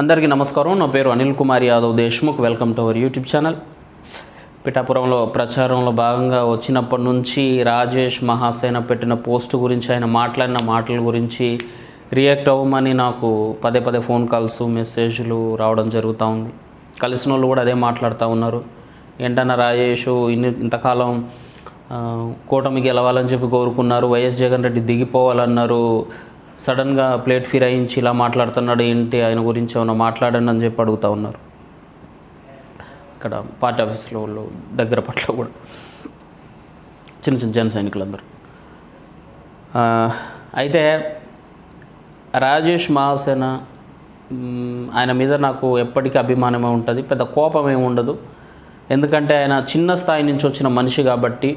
అందరికీ నమస్కారం. నా పేరు Anil Kumar Yadav Deshmukh. Welcome to our YouTube channel. పిఠాపురంలో ప్రచారంలో భాగంగా వచ్చినప్పటి నుంచి రాజేష్ మహాసేన పెట్టిన పోస్ట్ గురించి ఆయన మాట్లాడిన మాటల గురించి రియాక్ట్ అవ్వమని నాకు పదే పదే ఫోన్ కాల్స్ మెసేజ్లు రావడం జరుగుతూ ఉంది. కలిసిన వాళ్ళు కూడా అదే మాట్లాడుతూ ఉన్నారు. ఏంటన్నా రాజేష్ ఇన్ని ఇంతకాలం కూటమి గెలవాలని చెప్పి కోరుకున్నారు. వైఎస్ జగన్ రెడ్డి దిగిపోవాలన్నారు. సడన్గా ప్లేట్ ఫిరాయించి ఇలా మాట్లాడుతున్నాడు ఏంటి ఆయన గురించి ఏమైనా మాట్లాడండి అని చెప్పి అడుగుతూ ఉన్నారు. ఇక్కడ పార్టీ ఆఫీస్లో వాళ్ళు దగ్గర పట్ల కూడా చిన్న చిన్న జన సైనికులందరూ. అయితే రాజేష్ మహాసేన ఆయన మీద నాకు ఎప్పటికీ అభిమానమే ఉంటుంది పెద్ద కోపం ఏమి ఉండదు. ఎందుకంటే ఆయన చిన్న స్థాయి నుంచి వచ్చిన మనిషి కాబట్టి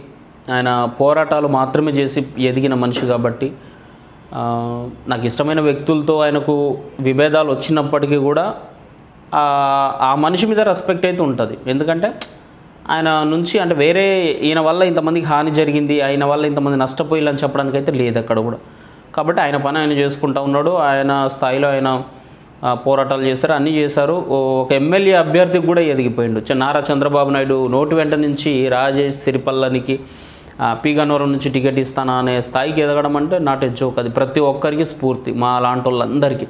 ఆయన పోరాటాలు మాత్రమే చేసి ఎదిగిన మనిషి కాబట్టి నాకు ఇష్టమైన వ్యక్తులతో ఆయనకు విభేదాలు వచ్చినప్పటికీ కూడా ఆ మనిషి మీద రెస్పెక్ట్ అయితే ఉంటుంది. ఎందుకంటే ఆయన నుంచి అంటే వేరే ఈయన వల్ల ఇంతమందికి హాని జరిగింది ఆయన వల్ల ఇంతమంది నష్టపోయాలని చెప్పడానికి అయితే లేదు అక్కడ కూడా. కాబట్టి ఆయన పని ఆయన చేసుకుంటా ఉన్నాడు ఆయన స్థాయిలో ఆయన పోరాటాలు చేశారు అన్నీ చేశారు. ఓ- ఒక ఎమ్మెల్యే అభ్యర్థికి కూడా ఎదిగిపోయిండు. నారా చంద్రబాబు నాయుడు నోటి వెంట నుంచి రాజేష్ సిరిపల్లనికి పి గన్నవరం నుంచి టికెట్ ఇస్తానా అనే స్థాయికి ఎదగడం అంటే నాట్ ఎ జోక్ అది ప్రతి ఒక్కరికి స్ఫూర్తి మా లాంటి వాళ్ళందరికీ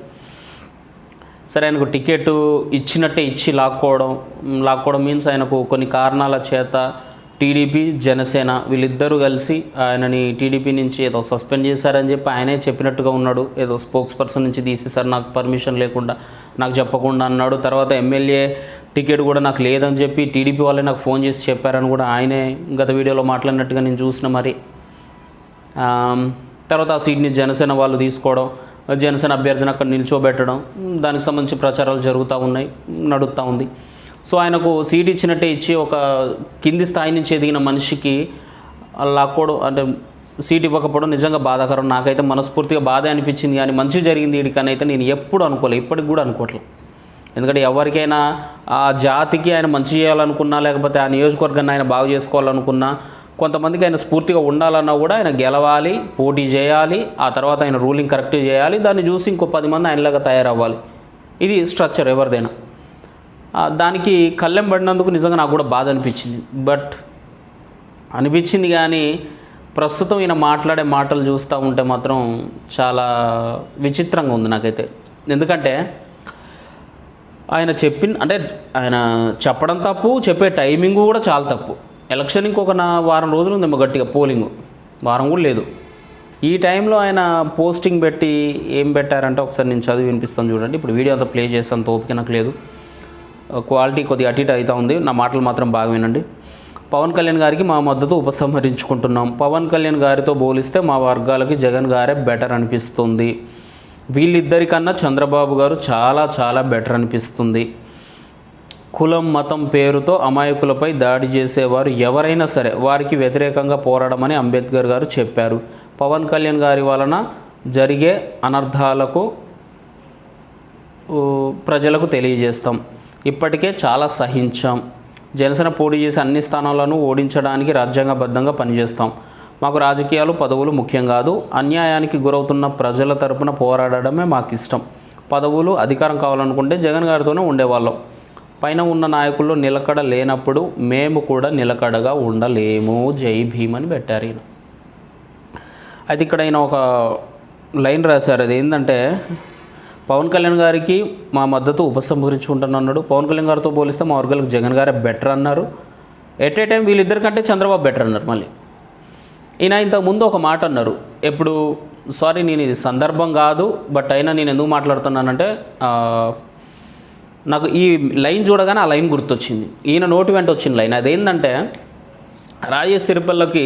సరే ఆయనకు టికెట్ ఇచ్చినట్టే ఇచ్చి లాక్కోవడం లాక్కోవడం మీన్స్ ఆయనకు కొన్ని కారణాల చేత టీడీపీ జనసేన వీళ్ళిద్దరూ కలిసి ఆయనని టీడీపీ నుంచి ఏదో సస్పెండ్ చేశారని చెప్పి ఆయనే చెప్పినట్టుగా ఉన్నాడు. ఏదో స్పోక్స్ పర్సన్ నుంచి తీసేశారు. నాకు పర్మిషన్ లేకుండా నాకు చెప్పకుండా అన్నాడు. తర్వాత ఎమ్మెల్యే టికెట్ కూడా నాకు లేదని చెప్పి టీడీపీ వాళ్ళే నాకు ఫోన్ చేసి చెప్పారని కూడా ఆయనే గత వీడియోలో మాట్లాడినట్టుగా నేను చూసిన మరి. తర్వాత ఆ సీట్ని జనసేన వాళ్ళు తీసుకోవడం జనసేన అభ్యర్థిని అక్కడ నిల్చోబెట్టడం దానికి సంబంధించి ప్రచారాలు జరుగుతూ ఉన్నాయి నడుస్తూ ఉంది. సో ఆయనకు సీట్ ఇచ్చినట్టే ఇచ్చి ఒక కింది స్థాయి నుంచి ఎదిగిన మనిషికి లాక్కోడు అంటే సీట్ ఇవ్వకపోవడం నిజంగా బాధాకరం. నాకైతే మనస్ఫూర్తిగా బాధ అనిపించింది కానీ మంచి జరిగింది వీడికని అయితే నేను ఎప్పుడు అనుకోలేదు ఇప్పటికి కూడా అనుకోవట్లేదు ఎందుకంటే ఎవరికైనా ఆ జాతికి ఆయన మంచి చేయాలనుకున్నా లేకపోతే ఆ నియోజకవర్గాన్ని ఆయన బాగు చేసుకోవాలనుకున్నా కొంతమందికి ఆయన స్ఫూర్తిగా ఉండాలన్నా కూడా ఆయన గెలవాలి పోటీ చేయాలి ఆ తర్వాత ఆయన రూలింగ్ కరెక్ట్ చేయాలి దాన్ని చూసి ఇంకో పది మంది ఆయనలాగా తయారవ్వాలి. ఇది స్ట్రక్చర్ ఎవరిదైనా. దానికి కళ్ళెం పడినందుకు నిజంగా నాకు కూడా బాధ అనిపించింది. బట్ అనిపించింది కానీ ప్రస్తుతం ఈయన మాట్లాడే మాటలు చూస్తూ ఉంటే మాత్రం చాలా విచిత్రంగా ఉంది నాకైతే. ఎందుకంటే ఆయన చెప్పిన అంటే ఆయన చెప్పడం తప్పు చెప్పే టైమింగ్ కూడా చాలా తప్పు. ఎలక్షన్ ఇంకొక నా వారం రోజులు ఉందేమో గట్టిగా పోలింగ్. వారం కూడా లేదు. ఈ టైంలో ఆయన పోస్టింగ్ పెట్టి ఏం పెట్టారంటే ఒకసారి నేను చదివి వినిపిస్తాను చూడండి. ఇప్పుడు వీడియో అంతా ప్లే చేస్తాను ఓపిక నాకు లేదు. క్వాలిటీ కొద్దిగా అటు ఇటు అవుతూ ఉంది. నా మాటలు మాత్రం బాగా వినండి పవన్ కళ్యాణ్ గారికి మా మద్దతు ఉపసంహరించుకుంటున్నాం. పవన్ కళ్యాణ్ గారితో పోలిస్తే మా వర్గాలకి జగన్ గారే బెటర్ అనిపిస్తుంది. వీళ్ళిద్దరికన్నా చంద్రబాబు గారు చాలా చాలా బెటర్ అనిపిస్తుంది. కులం మతం పేరుతో అమాయకులపై దాడి చేసేవారు ఎవరైనా సరే వారికి వ్యతిరేకంగా పోరాడమని అంబేద్కర్ గారు చెప్పారు. పవన్ కళ్యాణ్ గారి వలన జరిగే అనర్థాలకు ప్రజలకు తెలియజేస్తాం. ఇప్పటికే చాలా సహించాం. జనసేన పోటీ చేసే అన్ని స్థానాలను ఓడించడానికి రాజ్యాంగబద్ధంగా పనిచేస్తాం. మాకు రాజకీయాలు పదవులు ముఖ్యం కాదు. అన్యాయానికి గురవుతున్న ప్రజల తరపున పోరాడడమే మాకు ఇష్టం పదవులు అధికారం కావాలనుకుంటే జగన్ గారితోనే ఉండేవాళ్ళం. పైన ఉన్న నాయకుల్లో నిలకడ లేనప్పుడు మేము కూడా నిలకడగా ఉండలేము. జై భీమ్ అని పెట్టారు ఈయన. అయితే ఇక్కడ ఆయన ఒక లైన్ రాశారు. అది ఏంటంటే పవన్ కళ్యాణ్ గారికి మా మద్దతు ఉపసంహరించుకుంటాను అన్నాడు పవన్ కళ్యాణ్ గారితో పోలిస్తే మా వర్గాలకు జగన్ గారే బెటర్ అన్నారు. ఎట్ ఏ టైం వీళ్ళిద్దరికంటే చంద్రబాబు బెటర్ అన్నారు మళ్ళీ. ఈయన ఇంతకుముందు ఒక మాట అన్నారు. ఎప్పుడు సారీ నేను ఇది సందర్భం కాదు బట్ అయినా నేను ఎందుకు మాట్లాడుతున్నానంటే నాకు ఈ లైన్ చూడగానే ఆ లైన్ గుర్తొచ్చింది. ఈయన నోటి వెంట వచ్చిన లైన్. అదేంటంటే రాజేష్ సిరిపల్లకి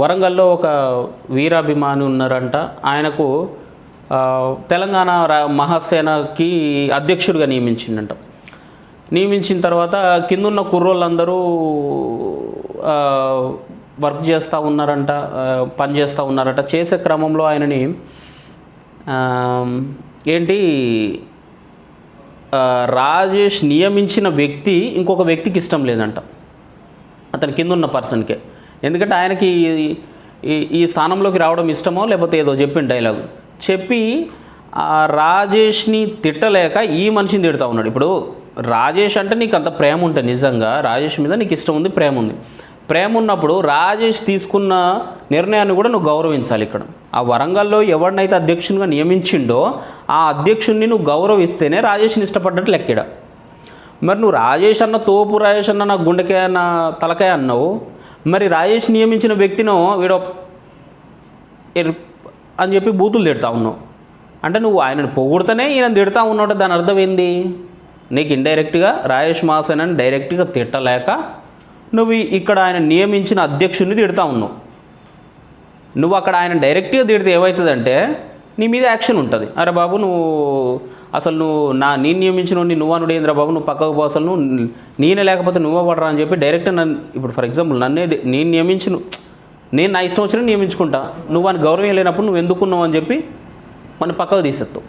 వరంగల్లో ఒక వీరాభిమాని ఉన్నారంట. ఆయనకు తెలంగాణ మహాసేనకి అధ్యక్షుడిగా నియమించిండంట. నియమించిన తర్వాత కిందున్న కుర్రోళ్ళందరూ వర్క్ చేస్తూ ఉన్నారంట పని చేస్తూ ఉన్నారట. చేసే క్రమంలో ఆయనని ఏంటి రాజేష్ నియమించిన వ్యక్తి ఇంకొక వ్యక్తికి ఇష్టం లేదంట. అతని కింద ఉన్న పర్సన్కే. ఎందుకంటే ఆయనకి ఈ- ఈ స్థానంలోకి రావడం ఇష్టమో లేకపోతే ఏదో చెప్పిన డైలాగ్. చెప్పి ఆ రాజేష్ని తిట్టలేక ఈ మనిషిని తిడతా ఉన్నాడు. ఇప్పుడు రాజేష్ అంటే నీకు అంత ప్రేమ ఉంటుంది నిజంగా రాజేష్ మీద నీకు ఇష్టం ఉంది ప్రేమ ఉంది. ప్రేమ ఉన్నప్పుడు రాజేష్ తీసుకున్న నిర్ణయాన్ని కూడా నువ్వు గౌరవించాలి ఇక్కడ. ఆ వరంగల్లో ఎవరినైతే అధ్యక్షునిగా నియమించిండో ఆ అధ్యక్షుడిని నువ్వు గౌరవిస్తేనే రాజేష్ని ఇష్టపడ్డట్టు లెక్కడ. మరి నువ్వు రాజేష్ అన్న తోపు రాజేష్ అన్న నా గుండెకాయ అన్న తలకాయ అన్నావు. మరి రాజేష్ నియమించిన వ్యక్తినో వీడో అని చెప్పి బూతులు తిడతా ఉన్నావు. అంటే నువ్వు ఆయనను పొగుడుతూనే ఈయన తిడతా ఉన్నాడు. దాని అర్థం ఏంది? నీకు ఇండైరెక్ట్గా రాజేష్ మాసన్ డైరెక్ట్గా తిట్టలేక నువ్వు ఇక్కడ ఆయన నియమించిన అధ్యక్షుడిని తిడతా ఉన్నావు. నువ్వు అక్కడ ఆయన డైరెక్ట్గా తిడితే ఏమవుతుందంటే నీ మీద యాక్షన్ ఉంటుంది. అరే బాబు నువ్వు అసలు నువ్వు నా నేను నియమించిన నువ్వు అనుడు ఏంద్రా బాబు నువ్వు పక్కకు పో అసలు నువ్వు నేనే లేకపోతే నువ్వే పడరా అని చెప్పి డైరెక్ట్ నన్ను ఇప్పుడు ఫర్ ఎగ్జాంపుల్ నన్నే నేను నియమించిన నేను నా ఇష్టం వచ్చిన నియమించుకుంటా. నువ్వు అని గౌరవం లేనప్పుడు నువ్వు ఎందుకున్నావు అని చెప్పి మన పక్కకు తీసేస్తావు.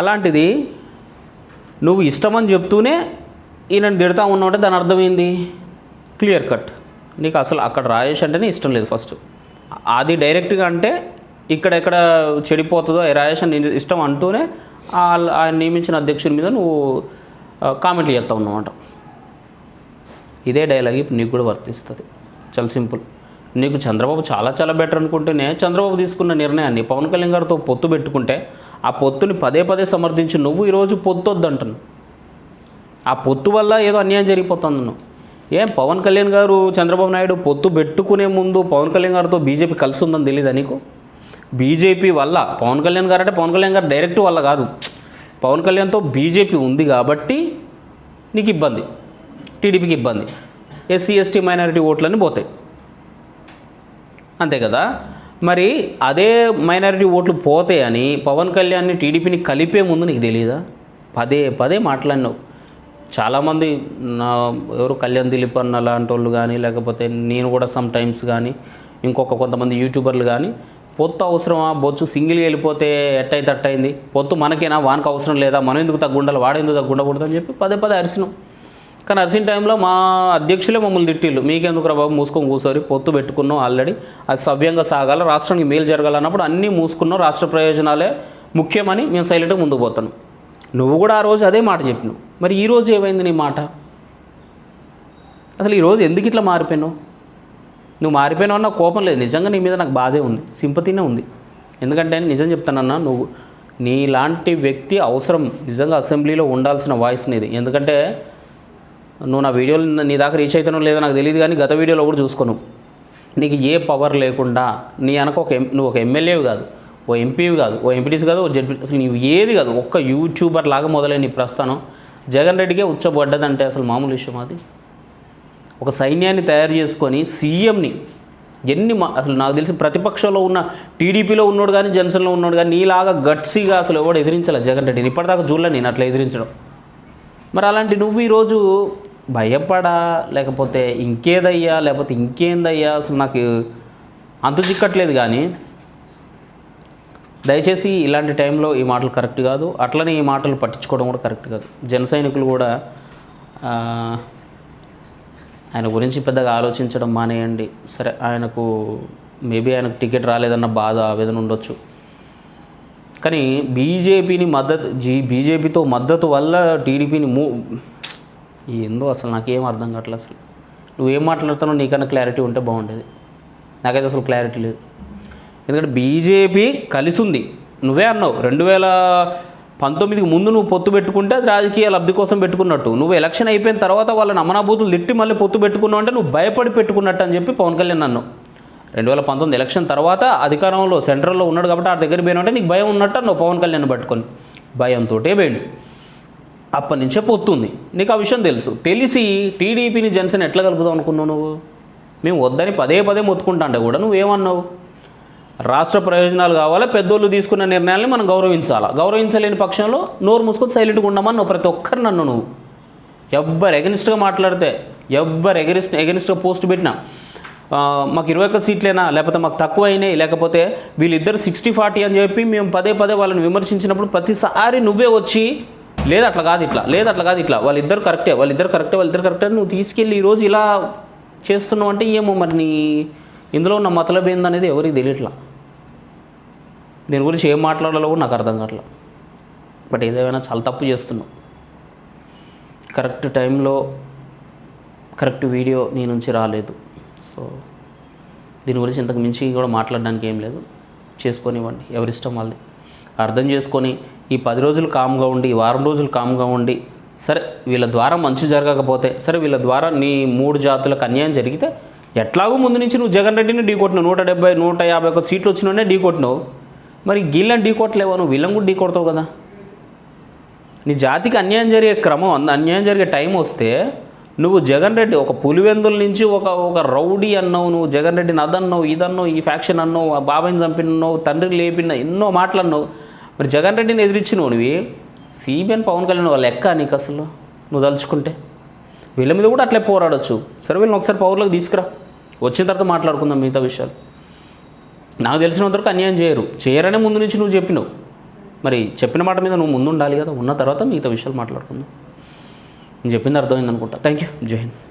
అలాంటిది నువ్వు ఇష్టమని చెప్తూనే ఈయనను తిడతా ఉన్నావు దాని అర్థమైంది క్లియర్ కట్. నీకు అసలు అక్కడ రాజేష్ అంటేనే ఇష్టం లేదు ఫస్ట్. అది డైరెక్ట్గా అంటే ఇక్కడ ఎక్కడ చెడిపోతుందో రాజేష్ అని ఇష్టం అంటూనే ఆయన నియమించిన అధ్యక్షుడి మీద నువ్వు కామెంట్లు చేస్తావు అన్నమాట. ఇదే డైలాగ్ ఇప్పుడు నీకు కూడా వర్తిస్తుంది. చాలా సింపుల్ నీకు చంద్రబాబు చాలా చాలా బెటర్ అనుకుంటేనే చంద్రబాబు తీసుకున్న నిర్ణయాన్ని పవన్ కళ్యాణ్ గారితో పొత్తు పెట్టుకుంటే ఆ పొత్తుని పదే పదే సమర్థించి నువ్వు ఈరోజు పొత్తు వద్దంటున్నావు. ఆ పొత్తు వల్ల ఏదో అన్యాయం జరిగిపోతుంది నువ్వు ఏం పవన్ కళ్యాణ్ గారు చంద్రబాబు నాయుడు పొత్తు పెట్టుకునే ముందు పవన్ కళ్యాణ్ గారితో బీజేపీ కలిసి ఉందని తెలియదా నీకు? బీజేపీ వల్ల పవన్ కళ్యాణ్ గారు అంటే పవన్ కళ్యాణ్ గారు డైరెక్ట్ వల్ల కాదు. పవన్ కళ్యాణ్తో బీజేపీ ఉంది కాబట్టి నీకు ఇబ్బంది. టీడీపీకి ఇబ్బంది. ఎస్సీ ఎస్టీ మైనారిటీ ఓట్లన్నీ పోతాయి. అంతే కదా? మరి అదే మైనారిటీ ఓట్లు పోతాయని పవన్ కళ్యాణ్ని టీడీపీని కలిపే ముందు నీకు తెలియదా పదే పదే మాట్లాడినావు. చాలామంది నా ఎవరు కళ్యాణ్ దిలీప్ అన్న లాంటి వాళ్ళు కానీ లేకపోతే నేను కూడా సమ్ టైమ్స్ కానీ ఇంకొక కొంతమంది యూట్యూబర్లు కానీ పొత్తు అవసరమా? బొచ్చు సింగిల్గా వెళ్ళిపోతే ఎట్టయితే అట్టయింది? పొత్తు మనకేనా? వానికి అవసరం లేదా? మనం ఎందుకు తగ్గుండాలి? వాడు ఎందుకు తగ్గుండకూడదు అని చెప్పి పదే పదే అరిసినాం. కానీ అరిసిన టైంలో మా అధ్యక్షులే మమ్మల్ని తిట్టిళ్ళు. మీకెందుకు రా బాబు? మూసుకొని కూర్చోరి పొత్తు పెట్టుకున్నాం ఆల్రెడీ. అది సవ్యంగా సాగాలి. రాష్ట్రానికి మేలు జరగాలన్నప్పుడు అన్నీ మూసుకున్నాం. రాష్ట్ర ప్రయోజనాలే ముఖ్యమని మేము సైలెంట్గా ముందుకు పోతాను నువ్వు కూడా ఆ రోజు అదే మాట చెప్పినావు. మరి ఈరోజు ఏమైంది నీ మాట? అసలు ఈరోజు ఎందుకు ఇట్లా మారిపోయినావు? నువ్వు మారిపోయినావు అన్న కోపం లేదు. నిజంగా నీ మీద నాకు బాధే ఉంది. సింపతినే ఉంది. ఎందుకంటే నిజం చెప్తానన్నా నువ్వు నీలాంటి వ్యక్తి అవసరం. నిజంగా అసెంబ్లీలో ఉండాల్సిన వాయిస్ నీది. ఎందుకంటే నువ్వు నా వీడియోలు నీ దాకా రీచ్ అవుతానో లేదో నాకు తెలియదు కానీ గత వీడియోలో కూడా చూసుకోను. నీకు ఏ పవర్ లేకుండా నీ వెనక ఒక ఎం- నువ్వు ఒక ఎమ్మెల్యేవి కాదు ఓ ఎంపీవి కాదు ఓ ఎంపీటీస్ కాదు ఓ జడ్పీ అసలు నీవు ఏది కాదు ఒక్క యూట్యూబర్ లాగా మొదలైన నీ ప్రస్థానం. జగన్ రెడ్డికే ఉచ్చబడ్డదంటే అసలు మామూలు విషయం అది. ఒక సైన్యాన్ని తయారు చేసుకొని సీఎంని ఎన్ని మా అసలు నాకు తెలిసి ప్రతిపక్షంలో ఉన్న టీడీపీలో ఉన్నాడు కానీ జనసేనలో ఉన్నాడు కానీ నీలాగా గట్సీగా అసలు ఎవడు ఎదిరించాలి జగన్ రెడ్డిని. ఇప్పటిదాకా చూడలే నేను అట్లా ఎదిరించడం. మరి అలాంటి నువ్వు ఈరోజు భయపడా లేకపోతే ఇంకేదయ్యా లేకపోతే ఇంకేందయ్యా అసలు నాకు అంతు చిక్కట్లేదు కానీ దయచేసి ఇలాంటి టైంలో ఈ మాటలు కరెక్ట్ కాదు. అట్లనే ఈ మాటలు పట్టించుకోవడం కూడా కరెక్ట్ కాదు. జన సైనికులు కూడా ఆయన గురించి పెద్దగా ఆలోచించడం మానేయండి. సరే ఆయనకు మేబీ ఆయనకు టికెట్ రాలేదన్న బాధ ఆవేదన ఉండొచ్చు. కానీ బీజేపీని మద్దతు జీ బీజేపీతో మద్దతు వల్ల టీడీపీని మూ ఏందో అసలు నాకేం అర్థం కావట్లేదు అసలు. నువ్వేం మాట్లాడుతున్నావు నీకన్నా క్లారిటీ ఉంటే బాగుండేది. నాకైతే అసలు క్లారిటీ లేదు. ఎందుకంటే బీజేపీ కలిసి ఉంది నువ్వే అన్నావు రెండు వేల పంతొమ్మిదికి ముందు నువ్వు పొత్తు పెట్టుకుంటే అది రాజకీయ లబ్ధి కోసం పెట్టుకున్నట్టు. నువ్వు ఎలక్షన్ అయిపోయిన తర్వాత వాళ్ళని అమనాభూతులు తిట్టి మళ్ళీ పొత్తు పెట్టుకున్నావు అంటే నువ్వు భయపడి పెట్టుకున్నట్టు అని చెప్పి పవన్ కళ్యాణ్ అన్నావు. రెండు వేల పంతొమ్మిది ఎలక్షన్ తర్వాత అధికారంలో సెంట్రల్లో ఉన్నాడు కాబట్టి ఆ దగ్గర పోయినా నీకు భయం ఉన్నట్టు నువ్వు పవన్ కళ్యాణ్ పట్టుకొని. భయంతో పోయిండు. అప్పటి నుంచే పొత్తుంది నీకు ఆ విషయం తెలుసు. తెలిసి టీడీపీని జనసేన ఎట్లా కలుపుదాం అనుకున్నావు నువ్వు? మేము వద్దని పదే పదే మొత్తుకుంటాంటే కూడా నువ్వేమన్నావు? రాష్ట్ర ప్రయోజనాలు కావాలా? పెద్దోళ్ళు తీసుకున్న నిర్ణయాల్ని మనం గౌరవించాలా? గౌరవించలేని పక్షంలో నోరు మూసుకొని సైలెంట్గా ఉండమని నువ్వు ప్రతి ఒక్కరు నన్ను నువ్వు. ఎవ్వరు ఎగనిస్ట్గా మాట్లాడితే ఎవ్వరు ఎగనిస్ట్ ఎగనిస్ట్గా పోస్ట్ పెట్టినా మాకు ఇరవై ఒక్క సీట్లేనా? లేకపోతే మాకు తక్కువ అయినాయి లేకపోతే వీళ్ళిద్దరు సిక్స్టీ ఫార్టీ అని చెప్పి మేము పదే పదే వాళ్ళని విమర్శించినప్పుడు ప్రతిసారి నువ్వే వచ్చి లేదు అట్లా కాదు ఇట్లా లేదు అట్లా కాదు ఇట్లా. వాళ్ళిద్దరు కరెక్టే వాళ్ళిద్దరు కరెక్టే వాళ్ళిద్దరు కరెక్టే. నువ్వు తీసుకెళ్ళి ఈరోజు ఇలా చేస్తున్నావు అంటే ఏమో మరి నీ ఇందులో ఉన్న మతలబ్ ఏందనేది ఎవరికి తెలియట్లా? దీని గురించి ఏం మాట్లాడాలో కూడా నాకు అర్థం కావట్లేదు బట్ ఏదేమైనా చాలా తప్పు చేస్తున్నావు. కరెక్ట్ టైంలో కరెక్ట్ వీడియో నీ నుంచి రాలేదు. సో దీని గురించి ఇంతకు మించి కూడా మాట్లాడడానికి ఏం లేదు. చేసుకొనివ్వండి ఎవరిష్టం వాళ్ళది. అర్థం చేసుకొని ఈ పది రోజులు కామ్గా ఉండి ఈ వారం రోజులు కామ్గా ఉండి సరే వీళ్ళ ద్వారా మంచి జరగకపోతే సరే వీళ్ళ ద్వారా నీ మూడు జాతులకు అన్యాయం జరిగితే ఎట్లాగో ముందు నుంచి నువ్వు జగన్ రెడ్డిని ఢీ కొట్టినావు. నూట డెబ్బై నూట యాభై ఒక సీట్లు వచ్చినోనే ఢీ కొట్టినావు. మరి గీళ్ళని ఢీ కొట్టలేవా? నువ్వు వీళ్ళని కూడా ఢీ కొడతావు కదా. నీ జాతికి అన్యాయం జరిగే క్రమం అంద అన్యాయం జరిగే టైం వస్తే నువ్వు జగన్ రెడ్డి ఒక పులివెందుల నుంచి ఒక ఒక రౌడీ అన్నావు నువ్వు జగన్ రెడ్డిని అదన్నావు ఇదన్నావు ఈ ఫ్యాక్షన్ అన్నావు ఆ బాబాయిని చంపినావు తండ్రిని లేపిన ఎన్నో మాటలు అన్నావు. మరి జగన్ రెడ్డిని ఎదిరించి నువ్వు సిబిఎన్ పవన్ కళ్యాణ్ వాళ్ళ లెక్క నీకు అసలు? నువ్వు తలుచుకుంటే. వీళ్ళ మీద కూడా అట్లే పోరాడొచ్చు. సరే వీళ్ళని ఒకసారి పవర్లోకి తీసుకురా. వచ్చిన తర్వాత మాట్లాడుకుందాం మిగతా విషయాలు. నాకు తెలిసినంత వరకు అన్యాయం చేయరు. చేయరనే ముందు నుంచి నువ్వు చెప్పినావు. మరి చెప్పిన మాట మీద నువ్వు ముందు ఉండాలి కదా. ఉన్న తర్వాత మిగతా విషయాలు మాట్లాడుకుందాం. నేను చెప్పింది అర్థమైంది అనుకుంటా థ్యాంక్ యూ జై హింద్.